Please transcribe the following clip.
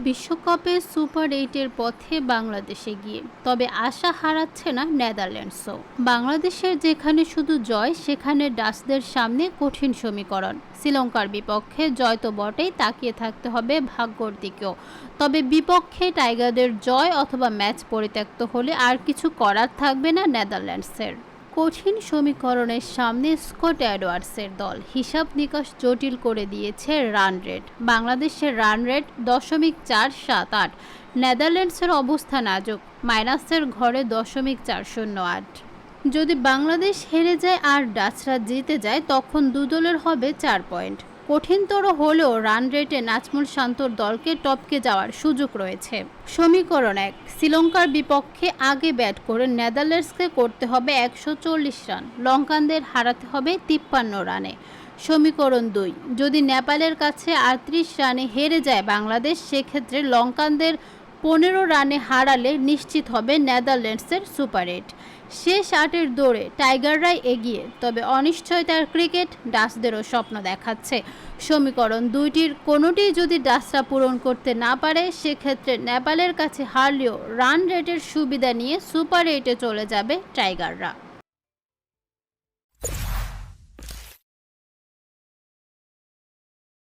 বিশ্বকাপে সুপার এইটের পথে বাংলাদেশে গিয়ে, তবে আশা হারাচ্ছে না নেদারল্যান্ডসও। বাংলাদেশের যেখানে শুধু জয়, সেখানে ডাচদের সামনে কঠিন সমীকরণ। শ্রীলঙ্কার বিপক্ষে জয় তো বটেই, তাকিয়ে থাকতে হবে ভাগ্যর দিকেও। তবে বিপক্ষে টাইগারদের জয় অথবা ম্যাচ পরিত্যক্ত হলে আর কিছু করার থাকবে না নেদারল্যান্ডসের। কঠিন সমীকরণের সামনে স্কট অ্যাডওয়ার্ডসের দল হিসাব নিকাশ জটিল করে দিয়েছে রান রেট। বাংলাদেশের রান রেট দশমিক চার সাত আট। নেদারল্যান্ডসের অবস্থা নাজুক মাইনাসের ঘরে দশমিক চার শূন্য আট। যদি বাংলাদেশ হেরে যায় আর ডাচরা জিতে যায়, তখন দুদলের হবে চার পয়েন্ট। কঠিনতর হলেও রান রেটে নাজমুল শান্তর দলকে টপকে যাওয়ার সুযোগ রয়েছে। সমীকরণ এক, শ্রীলঙ্কার বিপক্ষে আগে ব্যাট করে নেদারল্যান্ডসকে করতে হবে একশো চল্লিশ রান লঙ্কানদের হারাতে হবে তিপ্পান্ন রানে সমীকরণ দুই, যদি নেপালের কাছে আটত্রিশ রানে হেরে যায় বাংলাদেশ, সেক্ষেত্রে লঙ্কানদের পনেরো রানে হারালে নিশ্চিত হবে নেদারল্যান্ডসের সুপার এইট শেষ আটের দৌড়ে টাইগাররাই এগিয়ে, তবে অনিশ্চয়তার ক্রিকেট ডাসদেরও স্বপ্ন দেখাচ্ছে। সমীকরণ দুইটির কোনোটি যদি ডাসরা পূরণ করতে না পারে, সেক্ষেত্রে নেপালের কাছে হারলেও রান রেটের সুবিধা নিয়ে সুপার এইটে চলে যাবে টাইগাররা।